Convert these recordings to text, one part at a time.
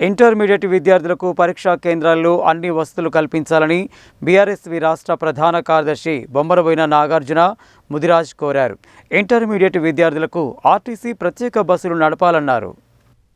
Intermediate విద్యార్థులకు పరీక్షా కేంద్రాల్లో అన్ని వసతులు కల్పించాలని బీఆర్ఎస్వి రాష్ట్ర ప్రధాన కార్యదర్శి బొమ్మరబోయిన నాగార్జున ముదిరాజ్ కోరారు. ఇంటర్మీడియట్ విద్యార్థులకు ఆర్టీసీ ప్రత్యేక బస్సులు నడపాలన్నారు.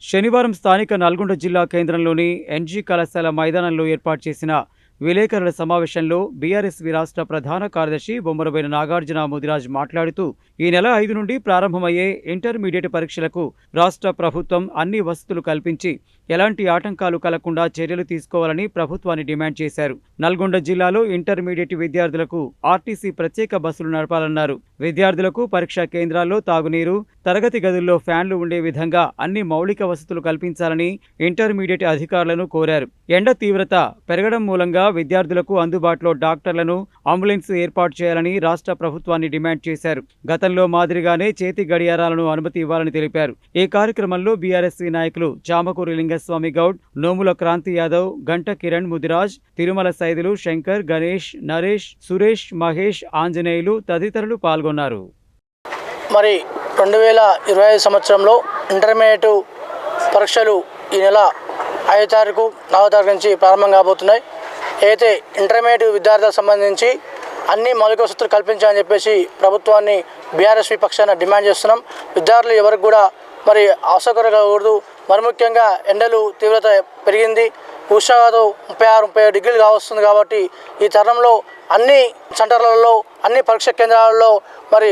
శనివారం స్థానిక నల్గొండ జిల్లా కేంద్రంలోని ఎన్జీ కళాశాల మైదానంలో ఏర్పాటు చేసిన విలేకరుల సమావేశంలో బీఆర్ఎస్వి రాష్ట్ర ప్రధాన కార్యదర్శి బొమ్మరబైన నాగార్జున ముదిరాజ్ మాట్లాడుతూ ఈ నెల ఐదు నుండి ప్రారంభమయ్యే ఇంటర్మీడియట్ పరీక్షలకు రాష్ట్ర ప్రభుత్వం అన్ని వసతులు కల్పించి ఎలాంటి ఆటంకాలు కలగకుండా చర్యలు తీసుకోవాలని ప్రభుత్వాన్ని డిమాండ్ చేశారు. నల్గొండ జిల్లాలో ఇంటర్మీడియట్ విద్యార్థులకు ఆర్టీసీ ప్రత్యేక బస్సులు నడపాలన్నారు. విద్యార్థులకు పరీక్షా కేంద్రాల్లో తాగునీరు తరగతి గదుల్లో ఫ్యాన్లు ఉండే విధంగా అన్ని మౌలిక వసతులు కల్పించాలని ఇంటర్మీడియట్ అధికారులను కోరారు. ఎండ తీవ్రత పెరగడం మూలంగా విద్యార్థులకు అందుబాటులో డాక్టర్లను అంబులెన్స్ ఏర్పాటు చేయాలని రాష్ట్ర ప్రభుత్వాన్ని డిమాండ్ చేశారు. గతంలో మాదిరిగానే చేతి గడియారాలను అనుమతి ఇవ్వాలని తెలిపారు. ఈ కార్యక్రమంలో బీఆర్ఎస్సీ నాయకులు చామకూరి కుమారస్వామి గౌడ్ నోముల క్రాంతి యాదవ్ గంట కిరణ్ ముదిరాజ్ తిరుమల సైదులు శంకర్ గణేష్ నరేష్ సురేష్ మహేష్ ఆంజనేయులు తదితరులు పాల్గొన్నారు. మరి రెండు వేల ఇరవై ఐదు సంవత్సరంలో ఇంటర్మీడియట్ పరీక్షలు ఈ నెల ఐదో తారీఖు నాలుగో తారీఖు నుంచి ప్రారంభం కాబోతున్నాయి. అయితే ఇంటర్మీడియట్ విద్యార్థులకు సంబంధించి అన్ని మౌలిక వసతులు కల్పించాలని చెప్పేసి ప్రభుత్వాన్ని బీఆర్ఎస్ పక్షాన డిమాండ్ చేస్తున్నాం. విద్యార్థులు ఎవరికి కూడా మరి అవసరం కలగకూడదు. మరి ముఖ్యంగా ఎండలు తీవ్రత పెరిగింది. ఉష్ణోగ్రత ముప్పై ఆరు ముప్పై ఏడు డిగ్రీలు కావస్తుంది కాబట్టి ఈ తరుణంలో అన్ని సెంటర్లలో అన్ని పరీక్ష కేంద్రాలలో మరి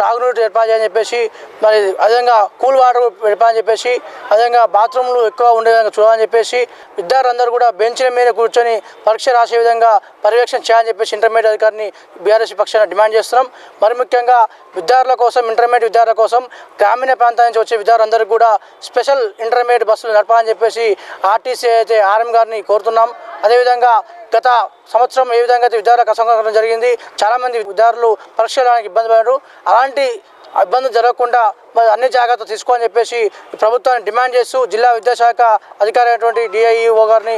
తాగునీరు ఏర్పాటు చేయని చెప్పేసి మరి అదేవిధంగా కూల్ వాటర్ ఏర్పాటు చెప్పేసి అదేవిధంగా బాత్రూమ్లు ఎక్కువ ఉండే విధంగా చూడాలని చెప్పేసి విద్యార్థులందరూ కూడా బెంచ్ల మీద కూర్చొని పరీక్ష రాసే విధంగా పర్యవేక్షణ చేయాలని చెప్పేసి ఇంటర్మీడియట్ అధికారిని బీఆర్ఎస్ పక్షాన డిమాండ్ చేస్తున్నాం. మరి ముఖ్యంగా విద్యార్థుల కోసం ఇంటర్మీడియట్ విద్యార్థుల కోసం గ్రామీణ ప్రాంతాల నుంచి వచ్చే విద్యార్థులందరికీ కూడా స్పెషల్ ఇంటర్మీడియట్ బస్సులు నడపాలని చెప్పేసి ఆర్టీసీ అయితే ఆర్ఎం గారిని కోరుతున్నాం. అదేవిధంగా గత సంవత్సరం ఏ విధంగా అయితే విద్యార్థులకు అసంకరం జరిగింది చాలామంది విద్యార్థులు పరీక్ష రావడానికి ఇబ్బంది పడ్డారు. అలాంటి ఇబ్బందులు జరగకుండా మరి అన్ని జాగ్రత్తలు తీసుకోని చెప్పేసి ప్రభుత్వాన్ని డిమాండ్ చేస్తూ జిల్లా విద్యాశాఖ అధికారి అయినటువంటి డిఐఈఓ గారిని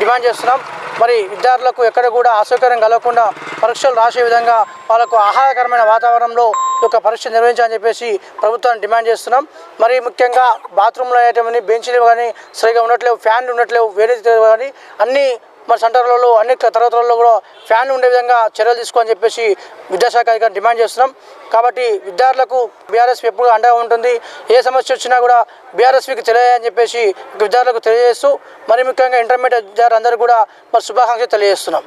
డిమాండ్ చేస్తున్నాం. మరి విద్యార్థులకు ఎక్కడ కూడా అసౌకర్యం కలగకుండా పరీక్షలు రాసే విధంగా వాళ్ళకు ఆహ్లాదకరమైన వాతావరణంలో ఒక యొక్క పరీక్ష నిర్వహించాలని చెప్పేసి ప్రభుత్వాన్ని డిమాండ్ చేస్తున్నాం. మరి ముఖ్యంగా బాత్రూంలో అనేటువంటి బెంచ్లు కానీ సరిగా ఉండట్లేవు ఫ్యాన్లు ఉండట్లేవు వేరే కానీ అన్ని మరి సెంటర్లలో అన్ని తరగతులలో కూడా ఫ్యాన్ ఉండే విధంగా చర్యలు తీసుకోని చెప్పేసి విద్యాశాఖ అధికారులు డిమాండ్ చేస్తున్నాం. కాబట్టి విద్యార్థులకు బీఆర్ఎస్ ఎప్పుడు అండగా ఉంటుంది ఏ సమస్య వచ్చినా కూడా బీఆర్ఎస్వికి తెలియని చెప్పేసి విద్యార్థులకు తెలియజేస్తూ మరి ముఖ్యంగా ఇంటర్మీడియట్ విద్యార్థులందరూ కూడా మరి శుభాకాంక్షలు తెలియజేస్తున్నాం.